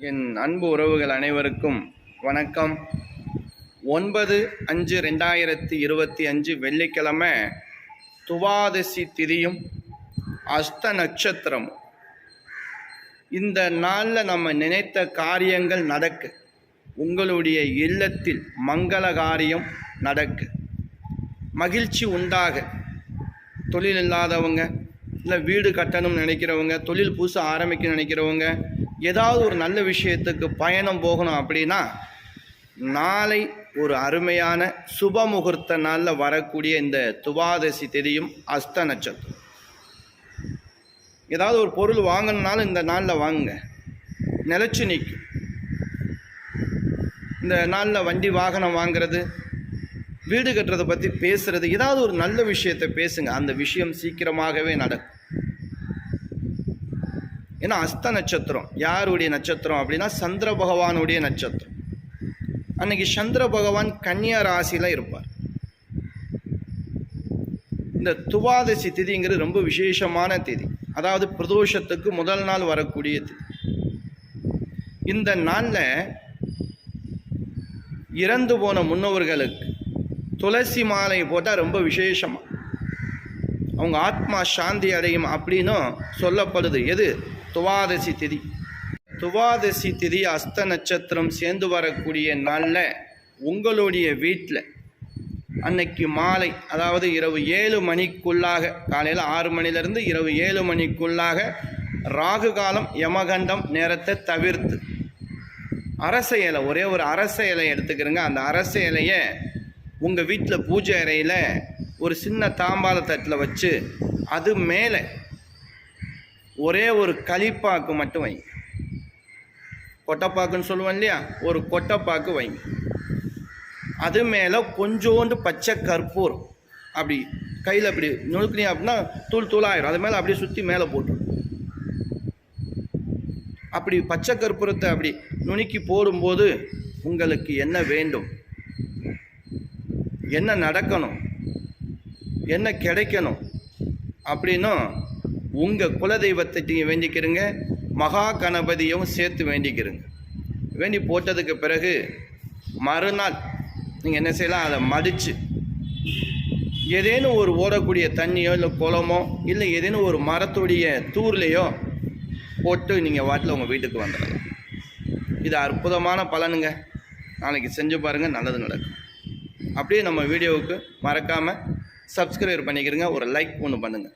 என் அன்பு உறவுகள் அனைவருக்கும் வணக்கம். ஒன்பது அஞ்சு ரெண்டாயிரத்தி இருபத்தி அஞ்சு வெள்ளிக்கிழமை துவாதசி திதியும் அஸ்த நட்சத்திரம் இந்த நாளில் நம்ம நினைத்த காரியங்கள் நடக்கு. உங்களுடைய இல்லத்தில் மங்கள காரியம் நடக்கு. மகிழ்ச்சி உண்டாக. தொழில் இல்லாதவங்க இல்லை வீடு கட்டணும்னு நினைக்கிறவங்க தொழில் புதுசாக ஆரம்பிக்க நினைக்கிறவங்க ஏதாவது ஒரு நல்ல விஷயத்துக்கு பயணம் போகணும் அப்படின்னா நாளை ஒரு அருமையான சுப முகூர்த்த நாளில் வரக்கூடிய இந்த துவாதசி தெரியும் அஸ்த நட்சத்திரம். ஏதாவது ஒரு பொருள் வாங்கணுனாலும் இந்த நாளில் வாங்குங்க. நிலச்சி நிற்கும் இந்த நாளில் வண்டி வாகனம் வாங்குறது வீடு கட்டுறதை பற்றி பேசுகிறது ஏதாவது ஒரு நல்ல விஷயத்தை பேசுங்க. அந்த விஷயம் சீக்கிரமாகவே நடக்கும். ஏன்னா அஸ்த நட்சத்திரம். யாருடைய நட்சத்திரம் அப்படின்னா சந்திர பகவானுடைய நட்சத்திரம். அன்னைக்கு சந்திர பகவான் கன்னியா ராசியில் இருப்பார். இந்த துவாதசி திதிங்கிறது ரொம்ப விசேஷமான திதி. அதாவது பிரதோஷத்துக்கு முதல் நாள் வரக்கூடிய திதி. இந்த நாளில் இறந்து போன முன்னோர்களுக்கு துளசி மாலை போட்டால் ரொம்ப விசேஷமாக அவங்க ஆத்மா சாந்தி அடையும் அப்படின்னும் சொல்லப்படுது. எது? துவாதசி திதி. துவாதசி திதி அஸ்த நட்சத்திரம் சேர்ந்து வரக்கூடிய நாளில் உங்களுடைய வீட்டில் அன்னைக்கு மாலை அதாவது இரவு ஏழு மணிக்குள்ளாக காலையில் ஆறு மணிலேருந்து இரவு ஏழு மணிக்குள்ளாக ராகு காலம் யமகண்டம் நேரத்தை தவிர்த்து. அரச இலை ஒரே ஒரு அரச இலையை எடுத்துக்கிறங்க. அந்த அரச இலையை உங்கள் வீட்டில் பூஜை அறையில் ஒரு சின்ன தாம்பால தட்டில் வச்சு அது மேலே ஒரே ஒரு களிப்பாக்கு மட்டும் வைங்க. கொட்டைப்பாக்குன்னு சொல்லுவோம் இல்லையா? ஒரு கொட்டைப்பாக்கு வைங்க. அது மேலே கொஞ்சோண்டு பச்சை கற்பூரம். அப்படி கையில் அப்படி நுணுக்குனீங்க அப்படின்னா தூள் தூளாயிரும். அது மேலே அப்படியே சுற்றி மேலே போட்டு அப்படி பச்சை கற்பூரத்தை அப்படி நுணுக்கி போடும்போது உங்களுக்கு என்ன வேண்டும்? என்ன நடக்கணும்? என்ன கிடைக்கணும்? அப்படின்னும் உங்கள் குலதெய்வத்தை நீங்கள் வேண்டிக்கிறங்க மகா கணபதியும் சேர்த்து வேண்டிக்கிறங்க. வேண்டி போட்டதுக்கு பிறகு மறுநாள் நீங்கள் என்ன செய்யலாம்? அதை மடித்து ஏதேனும் ஒரு ஓடக்கூடிய தண்ணியோ இல்லை குளமோ இல்லை ஏதேனும் ஒரு மரத்துடைய தூர்லேயோ போட்டு நீங்கள் வாட்டில் உங்கள் வீட்டுக்கு வந்துடலாம். இது அற்புதமான பலனுங்க. நாளைக்கு செஞ்சு பாருங்கள் நல்லது நடக்கும். அப்படியே நம்ம வீடியோவுக்கு மறக்காமல் சப்ஸ்கிரைப் பண்ணிக்கிறங்க ஒரு லைக் ஒன்று பண்ணுங்கள்